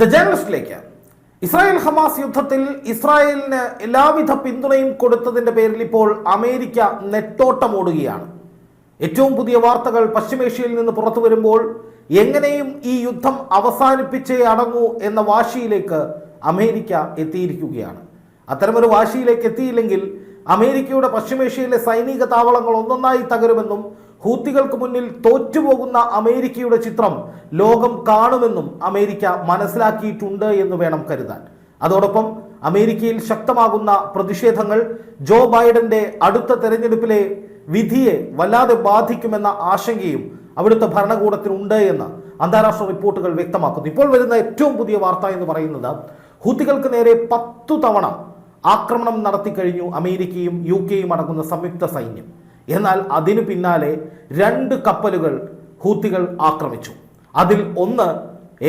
The ജേർണലിസ്റ്റിലേക്ക് Israel Hamas യുദ്ധത്തിൽ ഇസ്രായേലിന് എല്ലാവിധ പിന്തുണയും കൊടുത്തതിന്റെ പേരിൽ ഇപ്പോൾ അമേരിക്ക നെട്ടോട്ടമോടുകയാണ് ഏറ്റവും പുതിയ വാർത്തകൾ പശ്ചിമേഷ്യയിൽ നിന്ന് പുറത്തു വരുമ്പോൾ എങ്ങനെയും ഈ യുദ്ധം അവസാനിപ്പിച്ചേ അടങ്ങൂ എന്ന വാശിയിലേക്ക് അമേരിക്ക എത്തിയിരിക്കുകയാണ്. അത്തരമൊരു വാശിയിലേക്ക് എത്തിയില്ലെങ്കിൽ അമേരിക്കയുടെ പശ്ചിമേഷ്യയിലെ സൈനിക താവളങ്ങൾ ഒന്നൊന്നായി തകരുമെന്നും ഹൂത്തികൾക്ക് മുന്നിൽ തോറ്റുപോകുന്ന അമേരിക്കയുടെ ചിത്രം ലോകം കാണുമെന്നും അമേരിക്ക മനസ്സിലാക്കിയിട്ടുണ്ട് എന്ന് വേണം കരുതാൻ. അതോടൊപ്പം അമേരിക്കയിൽ ശക്തമാകുന്ന പ്രതിഷേധങ്ങൾ ജോ ബൈഡന്റെ അടുത്ത തെരഞ്ഞെടുപ്പിലെ വിധിയെ വല്ലാതെ ബാധിക്കുമെന്ന ആശങ്കയും അവിടുത്തെ ഭരണകൂടത്തിനുണ്ട് എന്ന് അന്താരാഷ്ട്ര റിപ്പോർട്ടുകൾ വ്യക്തമാക്കുന്നു. ഇപ്പോൾ വരുന്ന ഏറ്റവും പുതിയ വാർത്ത എന്ന് പറയുന്നത് ഹൂത്തികൾക്ക് നേരെ പത്തു തവണ ആക്രമണം നടത്തി കഴിഞ്ഞു അമേരിക്കയും യു കെയും അടങ്ങുന്ന സംയുക്ത സൈന്യം. എന്നാൽ അതിനു പിന്നാലെ രണ്ട് കപ്പലുകൾ ഹൂത്തികൾ ആക്രമിച്ചു. അതിൽ ഒന്ന്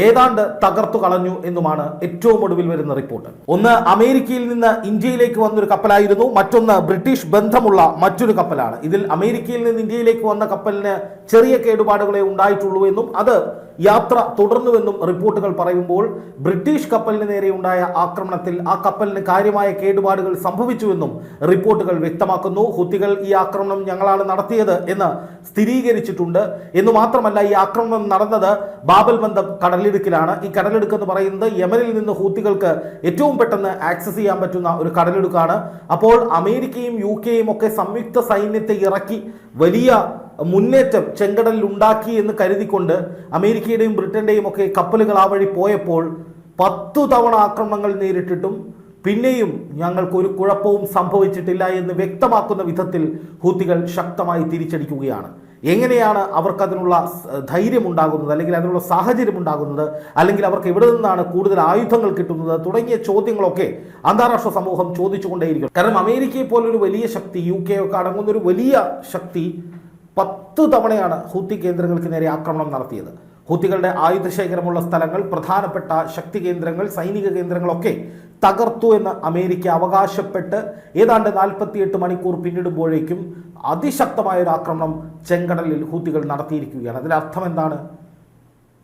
ഏതാണ്ട് തകർത്തു കളഞ്ഞു എന്നുമാണ് ഏറ്റവും ഒടുവിൽ വരുന്ന റിപ്പോർട്ട്. ഒന്ന് അമേരിക്കയിൽ നിന്ന് ഇന്ത്യയിലേക്ക് വന്നൊരു കപ്പലായിരുന്നു മറ്റൊന്ന് ബ്രിട്ടീഷ് ബന്ധമുള്ള മറ്റൊരു കപ്പലാണ്. ഇതിൽ അമേരിക്കയിൽ നിന്ന് ഇന്ത്യയിലേക്ക് വന്ന കപ്പലിന് ചെറിയ കേടുപാടുകളെ ഉണ്ടായിട്ടുള്ളൂ എന്നും അത് യാത്ര തുടർന്നുവെന്നും റിപ്പോർട്ടുകൾ പറയുമ്പോൾ ബ്രിട്ടീഷ് കപ്പലിന് നേരെ ഉണ്ടായ ആക്രമണത്തിൽ ആ കപ്പലിന് കാര്യമായ കേടുപാടുകൾ സംഭവിച്ചുവെന്നും റിപ്പോർട്ടുകൾ വ്യക്തമാക്കുന്നു. ഹുത്തികൾ ഈ ആക്രമണം ഞങ്ങളാണ് നടത്തിയത് എന്ന് സ്ഥിരീകരിച്ചിട്ടുണ്ട്. എന്ന് മാത്രമല്ല ഈ ആക്രമണം നടന്നത് ബാബൽ ബന്ധം കടലിടുക്കിലാണ്. ഈ കടലിടുക്ക് എന്ന് പറയുന്നത് യമനിൽ നിന്ന് ഹൂത്തികൾക്ക് ഏറ്റവും പെട്ടെന്ന് ആക്സസ് ചെയ്യാൻ പറ്റുന്ന ഒരു കടലിടുക്കാണ്. അപ്പോൾ അമേരിക്കയും യു കെയും ഒക്കെ സംയുക്ത സൈന്യത്തെ ഇറക്കി വലിയ മുന്നേറ്റം ചെങ്കടലിൽ ഉണ്ടാക്കി എന്ന് കരുതിക്കൊണ്ട് അമേരിക്കയുടെയും ബ്രിട്ടന്റെയും ഒക്കെ കപ്പലുകൾ ആ വഴി പോയപ്പോൾ പത്തു തവണ ആക്രമണങ്ങൾ നേരിട്ടിട്ടും പിന്നെയും ഞങ്ങൾക്ക് ഒരു കുഴപ്പവും സംഭവിച്ചിട്ടില്ല എന്ന് വ്യക്തമാക്കുന്ന വിധത്തിൽ ഹൂത്തികൾ ശക്തമായി തിരിച്ചടിക്കുകയാണ്. എങ്ങനെയാണ് അവർക്ക് അതിനുള്ള ധൈര്യം ഉണ്ടാകുന്നത് അല്ലെങ്കിൽ അതിനുള്ള സാഹചര്യം ഉണ്ടാകുന്നത് അല്ലെങ്കിൽ അവർക്ക് എവിടെ നിന്നാണ് കൂടുതൽ ആയുധങ്ങൾ കിട്ടുന്നത് തുടങ്ങിയ ചോദ്യങ്ങളൊക്കെ അന്താരാഷ്ട്ര സമൂഹം ചോദിച്ചുകൊണ്ടേയിരിക്കും കാരണം അമേരിക്കയെ പോലൊരു വലിയ ശക്തി യു കെ ഒക്കെ അടങ്ങുന്ന ഒരു വലിയ ശക്തി പത്ത് തവണയാണ് ഹൂത്തി കേന്ദ്രങ്ങൾക്ക് നേരെ ആക്രമണം നടത്തിയത്. ഹൂത്തികളുടെ ആയുധശേഖരമുള്ള സ്ഥലങ്ങൾ പ്രധാനപ്പെട്ട ശക്തി കേന്ദ്രങ്ങൾ സൈനിക കേന്ദ്രങ്ങളൊക്കെ തകർത്തു എന്ന് അമേരിക്ക അവകാശപ്പെട്ട് ഏതാണ്ട് നാൽപ്പത്തിയെട്ട് മണിക്കൂർ പിന്നിടുമ്പോഴേക്കും അതിശക്തമായ ഒരു ആക്രമണം ചെങ്കടലിൽ ഹൂത്തികൾ നടത്തിയിരിക്കുകയാണ്. അതിന്റെ അർത്ഥം എന്താണ്?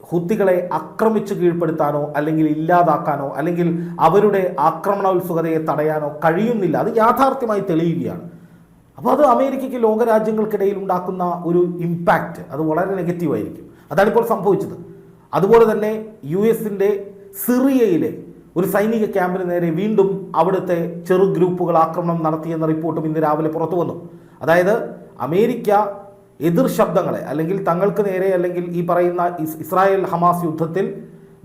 ഹുത്തികളെ ആക്രമിച്ച് കീഴ്പ്പെടുത്താനോ അല്ലെങ്കിൽ ഇല്ലാതാക്കാനോ അല്ലെങ്കിൽ അവരുടെ ആക്രമണോത്സുകതയെ തടയാനോ കഴിയുന്നില്ല. അത് യാഥാർത്ഥ്യമായി തെളിയുകയാണ്. അപ്പോൾ അത് അമേരിക്കയ്ക്ക് ലോകരാജ്യങ്ങൾക്കിടയിൽ ഉണ്ടാക്കുന്ന ഒരു ഇമ്പാക്റ്റ് അത് വളരെ നെഗറ്റീവായിരിക്കും അതാണിപ്പോൾ സംഭവിച്ചത്. അതുപോലെ തന്നെ യു എസിന്റെ സിറിയയിലെ ഒരു സൈനിക ക്യാമ്പിന് നേരെ വീണ്ടും അവിടുത്തെ ചെറു ഗ്രൂപ്പുകൾ ആക്രമണം നടത്തിയെന്ന റിപ്പോർട്ടും ഇന്ന് രാവിലെ പുറത്തു വന്നു. അതായത് അമേരിക്ക എതിർ ശബ്ദങ്ങളെ അല്ലെങ്കിൽ തങ്ങൾക്ക് നേരെ അല്ലെങ്കിൽ ഈ പറയുന്ന ഇസ്രായേൽ ഹമാസ് യുദ്ധത്തിൽ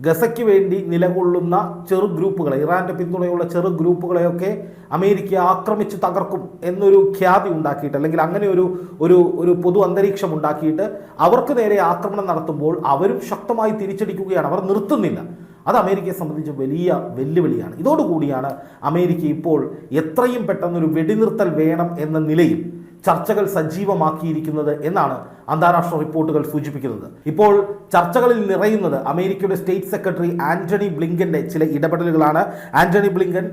ഗസയ്ക്ക് വേണ്ടി നിലകൊള്ളുന്ന ചെറു ഗ്രൂപ്പുകളെ ഇറാന്റെ പിന്തുണയുള്ള ചെറു ഗ്രൂപ്പുകളെയൊക്കെ അമേരിക്ക ആക്രമിച്ച് തകർക്കും എന്നൊരു ഖ്യാതി ഉണ്ടാക്കിയിട്ട് അല്ലെങ്കിൽ അങ്ങനെ ഒരു ഒരു ഒരു പൊതു അന്തരീക്ഷം ഉണ്ടാക്കിയിട്ട് അവർക്ക് നേരെ ആക്രമണം നടത്തുമ്പോൾ അവരും ശക്തമായി തിരിച്ചടിക്കുകയാണ്. അവർ നിർത്തുന്നില്ല. അത് അമേരിക്കയെ സംബന്ധിച്ച് വലിയ വെല്ലുവിളിയാണ്. ഇതോടുകൂടിയാണ് അമേരിക്ക ഇപ്പോൾ എത്രയും പെട്ടെന്നൊരു വെടിനിർത്തൽ വേണം എന്ന നിലയിൽ ചർച്ചകൾ സജീവമാക്കിയിരിക്കുന്നത് എന്നാണ് അന്താരാഷ്ട്ര റിപ്പോർട്ടുകൾ സൂചിപ്പിക്കുന്നത്. ഇപ്പോൾ ചർച്ചകളിൽ നിറയുന്നത് അമേരിക്കയുടെ സ്റ്റേറ്റ് സെക്രട്ടറി ആന്റണി ബ്ലിങ്കന്റെ ചില ഇടപെടലുകളാണ്. ആന്റണി ബ്ലിങ്കൻ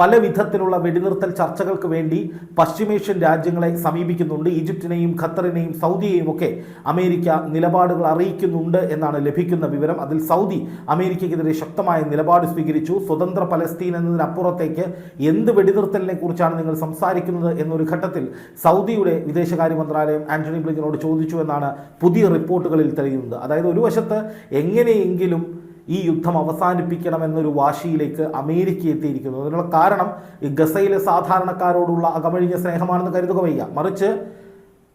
പല വിധത്തിലുള്ള വെടിനിർത്തൽ ചർച്ചകൾക്ക് വേണ്ടി പശ്ചിമേഷ്യൻ രാജ്യങ്ങളെ സമീപിക്കുന്നുണ്ട്. ഈജിപ്തിനെയും ഖത്തറിനെയും സൗദിയെയും ഒക്കെ അമേരിക്ക നിലപാടുകൾ അറിയിക്കുന്നുണ്ട് എന്നാണ് ലഭിക്കുന്ന വിവരം. അതിൽ സൗദി അമേരിക്കയ്ക്കെതിരെ ശക്തമായ നിലപാട് സ്വീകരിച്ചു. സ്വതന്ത്ര പലസ്തീൻ എന്നതിനപ്പുറത്തേക്ക് എന്ത് വെടിനിർത്തലിനെ കുറിച്ചാണ് നിങ്ങൾ സംസാരിക്കുന്നത് എന്നൊരു ഘട്ടത്തിൽ സൗദിയുടെ വിദേശകാര്യ മന്ത്രാലയം ആന്റണി ബ്ലിങ്കനോട് ചോദിച്ചു. എന്നാണ് പുതിയ റിപ്പോർട്ടുകളിൽ തെളിയുന്നത്. അതായത് ഒരു വശത്ത് എങ്ങനെയെങ്കിലും ഈ യുദ്ധം അവസാനിപ്പിക്കണമെന്നൊരു വാശിയിലേക്ക് അമേരിക്ക എത്തിയിരിക്കുന്നു. അതിനുള്ള കാരണം ഈ ഗസയിലെ സാധാരണക്കാരോടുള്ള അകമഴിഞ്ഞ സ്നേഹമാണെന്ന് കരുതുക വയ്യ. മറിച്ച്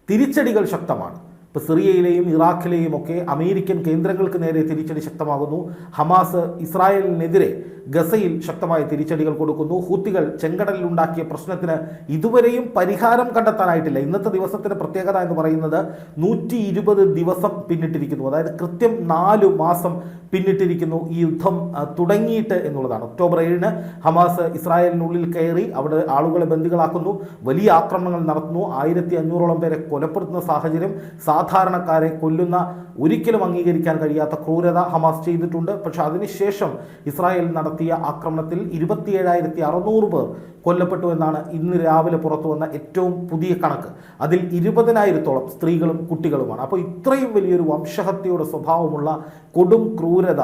തിരിച്ചടികൾ ശക്തമാണ്. ഇപ്പോൾ സിറിയയിലെയും ഇറാഖിലെയും ഒക്കെ അമേരിക്കൻ കേന്ദ്രങ്ങൾക്ക് നേരെ തിരിച്ചടി ശക്തമാകുന്നു. ഹമാസ് ഇസ്രായേലിനെതിരെ ഗസയിൽ ശക്തമായ തിരിച്ചടികൾ കൊടുക്കുന്നു. ഹൂത്തികൾ ചെങ്കടലിൽ ഉണ്ടാക്കിയ പ്രശ്നത്തിന് ഇതുവരെയും പരിഹാരം കണ്ടെത്താനായിട്ടില്ല. ഇന്നത്തെ ദിവസത്തിന് പ്രത്യേകത എന്ന് പറയുന്നത് നൂറ്റി ഇരുപത് ദിവസം പിന്നിട്ടിരിക്കുന്നു. അതായത് കൃത്യം നാല് മാസം പിന്നിട്ടിരിക്കുന്നു ഈ യുദ്ധം തുടങ്ങിയിട്ട് എന്നുള്ളതാണ്. ഒക്ടോബർ ഏഴിന് ഹമാസ് ഇസ്രായേലിനുള്ളിൽ കയറി അവിടെ ആളുകളെ ബന്ദികളാക്കുന്നു. വലിയ ആക്രമണങ്ങൾ നടത്തുന്നു. ആയിരത്തി അഞ്ഞൂറോളം പേരെ കൊലപ്പെടുത്തുന്ന സാഹചര്യം സാധാരണക്കാരെ കൊല്ലുന്ന ഒരിക്കലും അംഗീകരിക്കാൻ കഴിയാത്ത ക്രൂരത ഹമാസ് ചെയ്തിട്ടുണ്ട്. പക്ഷെ അതിനുശേഷം ഇസ്രായേൽ നടത്തിയ ആക്രമണത്തിൽ ഇരുപത്തിയേഴായിരത്തി അറുന്നൂറ് പേർ കൊല്ലപ്പെട്ടു എന്നാണ് ഇന്ന് രാവിലെ പുറത്തു വന്ന ഏറ്റവും പുതിയ കണക്ക്. അതിൽ ഇരുപതിനായിരത്തോളം സ്ത്രീകളും കുട്ടികളുമാണ്. അപ്പോൾ ഇത്രയും വലിയൊരു വംശഹത്യയുടെ സ്വഭാവമുള്ള കൊടും ക്രൂരത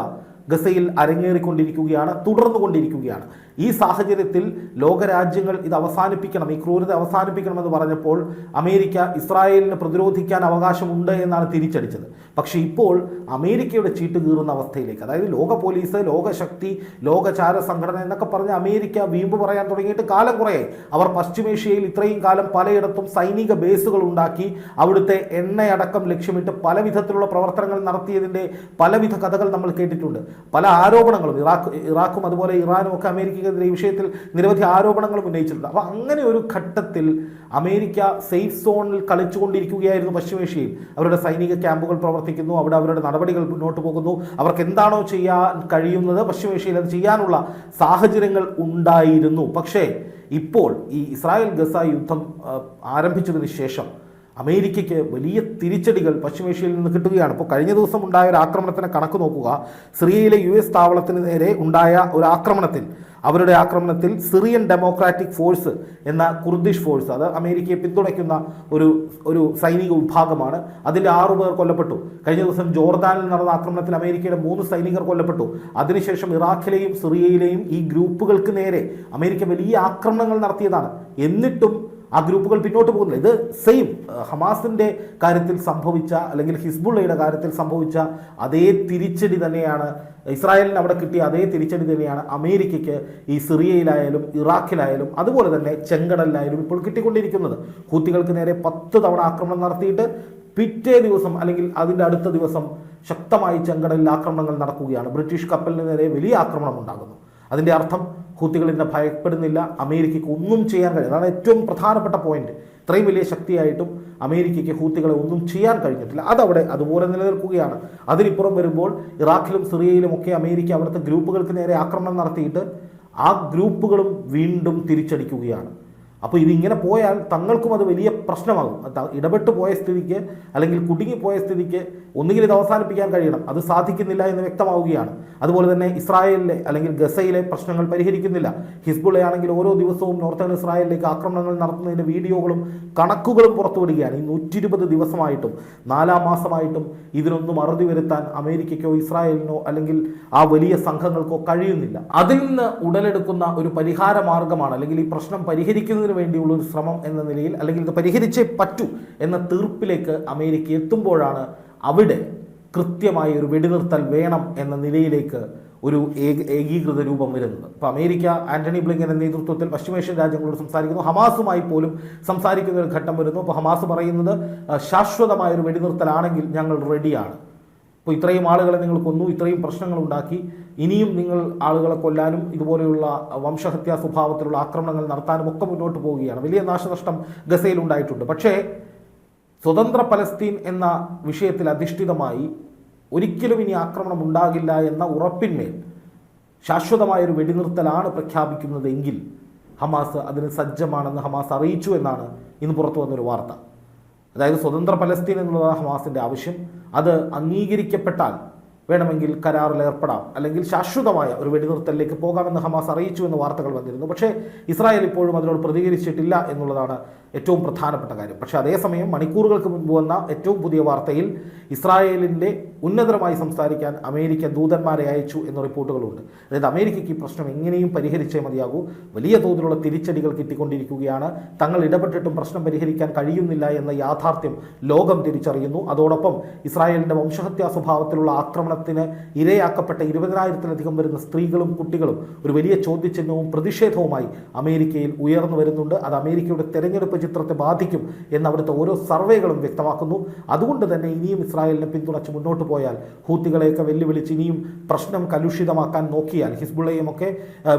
ഗസയിൽ അരങ്ങേറിക്കൊണ്ടിരിക്കുകയാണ് തുടർന്നുകൊണ്ടിരിക്കുകയാണ്. ഈ സാഹചര്യത്തിൽ ലോകരാജ്യങ്ങൾ ഇത് അവസാനിപ്പിക്കണം ഈ ക്രൂരത അവസാനിപ്പിക്കണമെന്ന് പറഞ്ഞപ്പോൾ അമേരിക്ക ഇസ്രായേലിന് പ്രതിരോധിക്കാൻ അവകാശമുണ്ട് എന്നാണ് തിരിച്ചടിച്ചത്. പക്ഷേ ഇപ്പോൾ അമേരിക്കയുടെ ചീട്ട് കീറുന്ന അവസ്ഥയിലേക്ക് അതായത് ലോക പോലീസ് ലോകശക്തി ലോകചാര സംഘടന എന്നൊക്കെ പറഞ്ഞ് അമേരിക്ക വീമ്പ് പറയാൻ തുടങ്ങിയിട്ട് കാലം കുറയായി അവർ പശ്ചിമേഷ്യയിൽ ഇത്രയും കാലം പലയിടത്തും സൈനിക ബേസുകൾ ഉണ്ടാക്കി അവിടുത്തെ എണ്ണയടക്കം ലക്ഷ്യമിട്ട് പല വിധത്തിലുള്ള പ്രവർത്തനങ്ങൾ നടത്തിയതിന്റെ പലവിധ കഥകൾ നമ്മൾ കേട്ടിട്ടുണ്ട്. പല ആരോപണങ്ങളും ഇറാഖ് ഇറാഖും അതുപോലെ ഇറാനും ഒക്കെ അമേരിക്കക്കെതിരെ ഈ വിഷയത്തിൽ നിരവധി ആരോപണങ്ങളും ഉന്നയിച്ചിട്ടുണ്ട്. അപ്പോൾ അങ്ങനെ ഒരു ഘട്ടത്തിൽ അമേരിക്ക സേഫ് സോണിൽ കളിച്ചുകൊണ്ടിരിക്കുകയായിരുന്നു പശ്ചിമേഷ്യയിൽ. അവരുടെ സൈനിക ക്യാമ്പുകൾ പ്രവർത്തിക്കുന്നു അവിടെ അവരുടെ നടപടികൾ മുന്നോട്ട് പോകുന്നു. അവർക്ക് എന്താണോ ചെയ്യാൻ കഴിയുന്നത് പശ്ചിമേഷ്യയിൽ അത് ചെയ്യാനുള്ള സാഹചര്യങ്ങൾ ഉണ്ടായിരുന്നു. പക്ഷേ ഇപ്പോൾ ഈ ഇസ്രായേൽ ഗസ യുദ്ധം ആരംഭിച്ചതിന് ശേഷം അമേരിക്കയ്ക്ക് വലിയ തിരിച്ചടികൾ പശ്ചിമേഷ്യയിൽ നിന്ന് കിട്ടുകയാണ്. ഇപ്പോൾ കഴിഞ്ഞ ദിവസം ഉണ്ടായ ഒരു ആക്രമണത്തിന് കണക്ക് നോക്കുക. സിറിയയിലെ യു എസ് താവളത്തിന് നേരെ ഉണ്ടായ ഒരു ആക്രമണത്തിൽ അവരുടെ ആക്രമണത്തിൽ സിറിയൻ ഡെമോക്രാറ്റിക് ഫോഴ്സ് എന്ന കുർദിഷ് ഫോഴ്സ് അത് അമേരിക്കയെ പിന്തുണയ്ക്കുന്ന ഒരു ഒരു സൈനിക വിഭാഗമാണ്. അതിൽ ആറു പേർ കൊല്ലപ്പെട്ടു. കഴിഞ്ഞ ദിവസം ജോർദാനിൽ നടന്ന ആക്രമണത്തിൽ അമേരിക്കയുടെ മൂന്ന് സൈനികർ കൊല്ലപ്പെട്ടു. അതിനുശേഷം ഇറാഖിലെയും സിറിയയിലെയും ഈ ഗ്രൂപ്പുകൾക്ക് നേരെ അമേരിക്ക വലിയ ആക്രമണങ്ങൾ നടത്തിയതാണ്. എന്നിട്ടും ആ ഗ്രൂപ്പുകൾ പിന്നോട്ട് പോകുന്നില്ല. ഇത് സെയിം ഹമാസിന്റെ കാര്യത്തിൽ സംഭവിച്ച അല്ലെങ്കിൽ ഹിസ്ബുള്ളയുടെ കാര്യത്തിൽ സംഭവിച്ച അതേ തിരിച്ചടി തന്നെയാണ് ഇസ്രായേലിന് അവിടെ കിട്ടിയ അതേ തിരിച്ചടി തന്നെയാണ് അമേരിക്കയ്ക്ക് ഈ സിറിയയിലായാലും ഇറാഖിലായാലും അതുപോലെ തന്നെ ചെങ്കടലിലായാലും ഇപ്പോൾ കിട്ടിക്കൊണ്ടിരിക്കുന്നത്. ഹൂത്തികൾക്ക് നേരെ പത്ത് തവണ ആക്രമണം നടത്തിയിട്ട് പിറ്റേ ദിവസം അല്ലെങ്കിൽ അതിന്റെ അടുത്ത ദിവസം ശക്തമായി ചെങ്കടലിൽ ആക്രമണങ്ങൾ നടക്കുകയാണ്. ബ്രിട്ടീഷ് കപ്പലിന് നേരെ വലിയ ആക്രമണം ഉണ്ടാകുന്നു. അതിന്റെ അർത്ഥം ഹൂത്തികൾ ഇതിനെ ഭയപ്പെടുന്നില്ല. അമേരിക്കയ്ക്ക് ഒന്നും ചെയ്യാൻ കഴിയും അതാണ് ഏറ്റവും പ്രധാനപ്പെട്ട പോയിന്റ് ഇത്രയും വലിയ ശക്തിയായിട്ടും അമേരിക്കയ്ക്ക് ഹൂത്തികളെ ഒന്നും ചെയ്യാൻ കഴിഞ്ഞിട്ടില്ല. അതവിടെ അതുപോലെ നിലനിൽക്കുകയാണ്. അതിനിപ്പുറം വരുമ്പോൾ ഇറാഖിലും സിറിയയിലും ഒക്കെ അമേരിക്ക അവിടുത്തെ ഗ്രൂപ്പുകൾക്ക് നേരെ ആക്രമണം നടത്തിയിട്ട് ആ ഗ്രൂപ്പുകളും വീണ്ടും തിരിച്ചടിക്കുകയാണ്. അപ്പോൾ ഇതിങ്ങനെ പോയാൽ തങ്ങൾക്കും അത് വലിയ പ്രശ്നമാകും. ഇടപെട്ട് പോയ സ്ഥിതിക്ക് അല്ലെങ്കിൽ കുടുങ്ങിപ്പോയ സ്ഥിതിക്ക് ഒന്നുകിൽ ഇത് അവസാനിപ്പിക്കാൻ കഴിയണം. അത് സാധിക്കുന്നില്ല എന്ന് വ്യക്തമാവുകയാണ്. അതുപോലെ തന്നെ ഇസ്രായേലിലെ അല്ലെങ്കിൽ ഗസയിലെ പ്രശ്നങ്ങൾ പരിഹരിക്കുന്നില്ല. ഹിസ്ബുള്ളയാണെങ്കിൽ ഓരോ ദിവസവും നോർത്തേൺ ഇസ്രായേലിലേക്ക് ആക്രമണങ്ങൾ നടത്തുന്നതിന്റെ വീഡിയോകളും കണക്കുകളും പുറത്തുവിടുകയാണ്. ഈ നൂറ്റി ഇരുപത് ദിവസമായിട്ടും നാലാം മാസമായിട്ടും ഇതിനൊന്നും അറുതി വരുത്താൻ അമേരിക്കയ്ക്കോ ഇസ്രായേലിനോ അല്ലെങ്കിൽ ആ വലിയ സംഘങ്ങൾക്കോ കഴിയുന്നില്ല. അതിൽ നിന്ന് ഉടലെടുക്കുന്ന ഒരു പരിഹാര മാർഗമാണ് അല്ലെങ്കിൽ ഈ പ്രശ്നം പരിഹരിക്കുന്നതിന് വേണ്ടിയുള്ള ഒരു ശ്രമം എന്ന നിലയിൽ അല്ലെങ്കിൽ ഇത് പരിഹരിച്ചേ പറ്റൂ എന്ന തീർപ്പിലേക്ക് അമേരിക്ക എത്തുമ്പോഴാണ് അവിടെ കൃത്യമായ ഒരു വെടിനിർത്തൽ വേണം എന്ന നിലയിലേക്ക് ഒരു ഏക ഏകീകൃത രൂപം വരുന്നത്. ഇപ്പോൾ അമേരിക്ക ആന്റണി ബ്ലിങ്കന്റെ നേതൃത്വത്തിൽ പശ്ചിമേഷ്യൻ രാജ്യങ്ങളോട് സംസാരിക്കുന്നു. ഹമാസുമായി പോലും സംസാരിക്കുന്ന ഒരു ഘട്ടം വരുന്നു. അപ്പോൾ ഹമാസ് പറയുന്നത് ശാശ്വതമായ ഒരു വെടിനിർത്തലാണെങ്കിൽ ഞങ്ങൾ റെഡിയാണ് അപ്പോൾ ഇത്രയും ആളുകളെ നിങ്ങൾ കൊന്നു ഇത്രയും പ്രശ്നങ്ങൾ ഉണ്ടാക്കി ഇനിയും നിങ്ങൾ ആളുകളെ കൊല്ലാനും ഇതുപോലെയുള്ള വംശഹത്യാ സ്വഭാവത്തിലുള്ള ആക്രമണങ്ങൾ നടത്താനും ഒക്കെ മുന്നോട്ട് പോവുകയാണ്. വലിയ നാശനഷ്ടം ഗസയിൽ ഉണ്ടായിട്ടുണ്ട്. പക്ഷേ സ്വതന്ത്ര പലസ്തീൻ എന്ന വിഷയത്തിൽ അധിഷ്ഠിതമായി ഒരിക്കലും ഇനി ആക്രമണം ഉണ്ടാകില്ല എന്ന ഉറപ്പിന്മേൽ ശാശ്വതമായൊരു വെടിനിർത്തലാണ് പ്രഖ്യാപിക്കുന്നതെങ്കിൽ ഹമാസ് അതിന് സജ്ജമാണെന്ന് ഹമാസ് അറിയിച്ചു എന്നാണ് ഇന്ന് പുറത്തു വന്നൊരു വാർത്ത. അതായത് സ്വതന്ത്ര പലസ്തീൻ എന്നുള്ളതാണ് ഹമാസിന്റെ ആവശ്യം. അത് അംഗീകരിക്കപ്പെട്ടാൽ വേണമെങ്കിൽ കരാറിൽ ഏർപ്പെടാം. അല്ലെങ്കിൽ ശാശ്വതമായ ഒരു വെടിനിർത്തലിലേക്ക് പോകാമെന്ന് ഹമാസ് അറിയിച്ചു എന്ന് വാർത്തകൾ വന്നിരുന്നു. പക്ഷേ ഇസ്രായേൽ ഇപ്പോഴും അതിനോട് പ്രതികരിച്ചിട്ടില്ല എന്നുള്ളതാണ് ഏറ്റവും പ്രധാനപ്പെട്ട കാര്യം. പക്ഷേ അതേസമയം മണിക്കൂറുകൾക്ക് മുൻപ് വന്ന ഏറ്റവും പുതിയ വാർത്തയിൽ ഇസ്രായേലിന്റെ ഉന്നതരമായി സംസാരിക്കാൻ അമേരിക്ക ദൂതന്മാരെ അയച്ചു എന്ന റിപ്പോർട്ടുകളുണ്ട്. അതായത് അമേരിക്കയ്ക്ക് ഈ പ്രശ്നം എങ്ങനെയും പരിഹരിച്ചേ മതിയാകൂ. വലിയ തോതിലുള്ള തിരിച്ചടികൾ കിട്ടിക്കൊണ്ടിരിക്കുകയാണ്. തങ്ങൾ ഇടപെട്ടിട്ടും പ്രശ്നം പരിഹരിക്കാൻ കഴിയുന്നില്ല എന്ന യാഥാർത്ഥ്യം ലോകം തിരിച്ചറിയുന്നു. അതോടൊപ്പം ഇസ്രായേലിന്റെ വംശഹത്യാ സ്വഭാവത്തിലുള്ള ആക്രമണത്തിന് ഇരയാക്കപ്പെട്ട ഇരുപതിനായിരത്തിലധികം വരുന്ന സ്ത്രീകളും കുട്ടികളും ഒരു വലിയ ചോദ്യചിഹ്നവും പ്രതിഷേധവുമായി അമേരിക്കയിൽ ഉയർന്നു വരുന്നുണ്ട്. അത് അമേരിക്കയുടെ തെരഞ്ഞെടുപ്പ് ചിത്രത്തെ ബാധിക്കും എന്ന് അവിടുത്തെ ഓരോ സർവേകളും വ്യക്തമാക്കുന്നു. അതുകൊണ്ട് തന്നെ ഇനിയും ഇസ്രായേലിനെ പിന്തുണച്ച് മുന്നോട്ട് പോയാൽ ഹൂത്തികളെയൊക്കെ വെല്ലുവിളിച്ച് ഇനിയും പ്രശ്നം കലുഷിതമാക്കാൻ നോക്കിയാൽ ഹിസ്ബുള്ളയുമൊക്കെ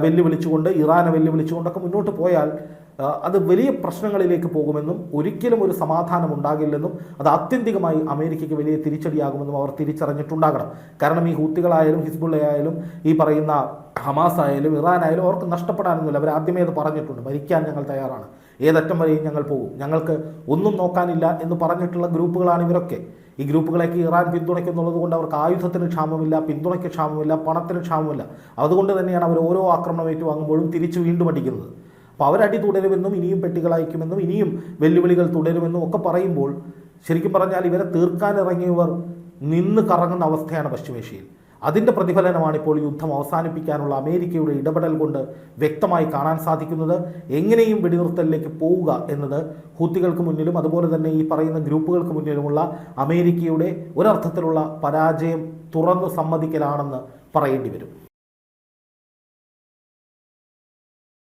വെല്ലുവിളിച്ചുകൊണ്ട് ഇറാനെ വെല്ലുവിളിച്ചുകൊണ്ടൊക്കെ മുന്നോട്ട് പോയാൽ അത് വലിയ പ്രശ്നങ്ങളിലേക്ക് പോകുമെന്നും ഒരിക്കലും ഒരു സമാധാനം ഉണ്ടാകില്ലെന്നും അത് ആത്യന്തികമായി അമേരിക്കയ്ക്ക് വലിയ തിരിച്ചടിയാകുമെന്നും അവർ തിരിച്ചറിഞ്ഞിട്ടുണ്ടാകണം. കാരണം ഈ ഹൂത്തികളായാലും ഹിസ്ബുള്ളയായാലും ഈ പറയുന്ന ഹമാസ് ആയാലും അവർക്ക് നഷ്ടപ്പെടാനൊന്നുമില്ല. അവർ ആദ്യമേ അത് പറഞ്ഞിട്ടുണ്ട്. മരിക്കാൻ ഞങ്ങൾ തയ്യാറാണ്. ഏതറ്റം വരെയും ഞങ്ങൾ പോകും. ഞങ്ങൾക്ക് ഒന്നും നോക്കാനില്ല എന്ന് പറഞ്ഞിട്ടുള്ള ഗ്രൂപ്പുകളാണ് ഇവരൊക്കെ. ഈ ഗ്രൂപ്പുകളേക്ക് ഇറാൻ പിന്തുണയ്ക്കുന്നുള്ളത് കൊണ്ട് അവർക്ക് ആയുധത്തിന് ക്ഷാമമില്ല പിന്തുണയ്ക്ക് ക്ഷാമമില്ല പണത്തിന് ക്ഷാമമില്ല. അതുകൊണ്ട് തന്നെയാണ് അവർ ഓരോ ആക്രമണം ഏറ്റുവാങ്ങുമ്പോഴും തിരിച്ചു വീണ്ടും അടിക്കുന്നത്. അപ്പോൾ അവരടി തുടരുമെന്നും ഇനിയും പെട്ടികളയക്കുമെന്നും ഇനിയും വെല്ലുവിളികൾ തുടരുമെന്നും ഒക്കെ പറയുമ്പോൾ ശരിക്കും പറഞ്ഞാൽ ഇവരെ തീർക്കാനിറങ്ങിയവർ നിന്ന് കറങ്ങുന്ന അവസ്ഥയാണ് പശ്ചിമേഷ്യയിൽ. അതിന്റെ പ്രതിഫലനമാണ് ഇപ്പോൾ യുദ്ധം അവസാനിപ്പിക്കാനുള്ള അമേരിക്കയുടെ ഇടപെടൽ കൊണ്ട് വ്യക്തമായി കാണാൻ സാധിക്കുന്നത്. എങ്ങനെയും വെടിനിർത്തലിലേക്ക് പോവുക എന്നത് ഹൂത്തികൾക്ക് മുന്നിലും അതുപോലെ തന്നെ ഈ പറയുന്ന ഗ്രൂപ്പുകൾക്ക് മുന്നിലുമുള്ള അമേരിക്കയുടെ ഒരർത്ഥത്തിലുള്ള പരാജയം തുറന്നു സമ്മതിക്കലാണെന്ന് പറയേണ്ടി വരും.